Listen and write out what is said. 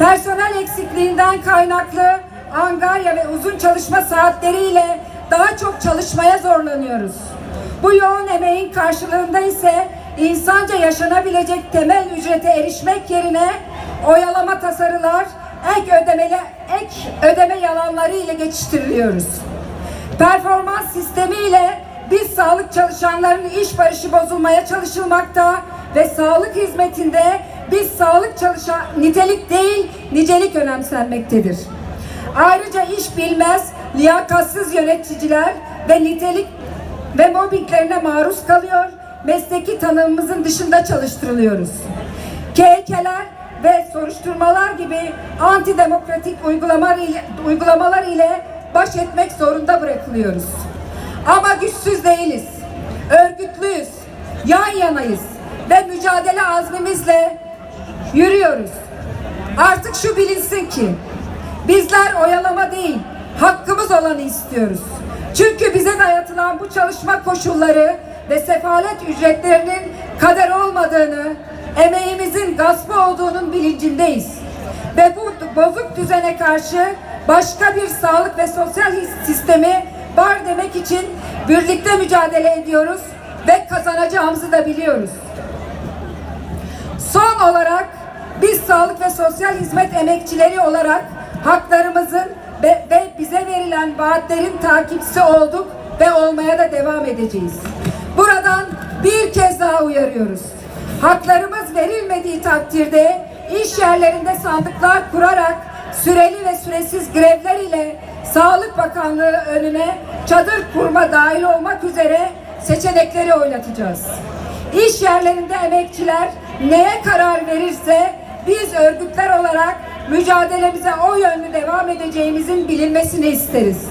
Personel eksikliğinden kaynaklı angarya ve uzun çalışma saatleriyle daha çok çalışmaya zorlanıyoruz. Bu yoğun emeğin karşılığında ise insanca yaşanabilecek temel ücrete erişmek yerine oyalama tasarılar, ek ödemeli ek ödeme yalanları ile geçiştiriliyoruz. Performans sistemiyle biz sağlık çalışanlarının iş barışı bozulmaya çalışılmakta ve sağlık hizmetinde biz sağlık çalışan nitelik değil nicelik önemsenmektedir. Ayrıca iş bilmez, liyakatsız yöneticiler ve nitelik ve mobbinglerine maruz kalıyor, mesleki tanımımızın dışında çalıştırılıyoruz. KHK'ler ve soruşturmalar gibi antidemokratik uygulamalar ile, uygulamalar ile baş etmek zorunda bırakılıyoruz. Ama güçsüz değiliz. Örgütlüyüz. Yan yanayız. Ve mücadele azmimizle yürüyoruz. Artık şu bilinsin ki bizler oyalama değil, hakkımız olanı istiyoruz. Çünkü bize dayatılan bu çalışma koşulları ve sefalet ücretlerinin kader olmadığını, emeğimizin gaspı olduğunun bilincindeyiz. Ve bu bozuk düzene karşı başka bir sağlık ve sosyal sistemi var demek için birlikte mücadele ediyoruz ve kazanacağımızı da biliyoruz. Son olarak biz sağlık ve sosyal hizmet emekçileri olarak haklarımızın ve, bize verilen vaatlerin takipçisi olduk ve olmaya da devam edeceğiz. Buradan bir kez daha uyarıyoruz. Haklarımız verilmediği takdirde iş yerlerinde sandıklar kurarak süreli ve süresiz grevler ile Sağlık Bakanlığı önüne çadır kurma dahil olmak üzere seçenekleri oynatacağız. İş yerlerinde emekçiler neye karar verirse biz örgütler olarak mücadelemize o yönlü devam edeceğimizin bilinmesini isteriz.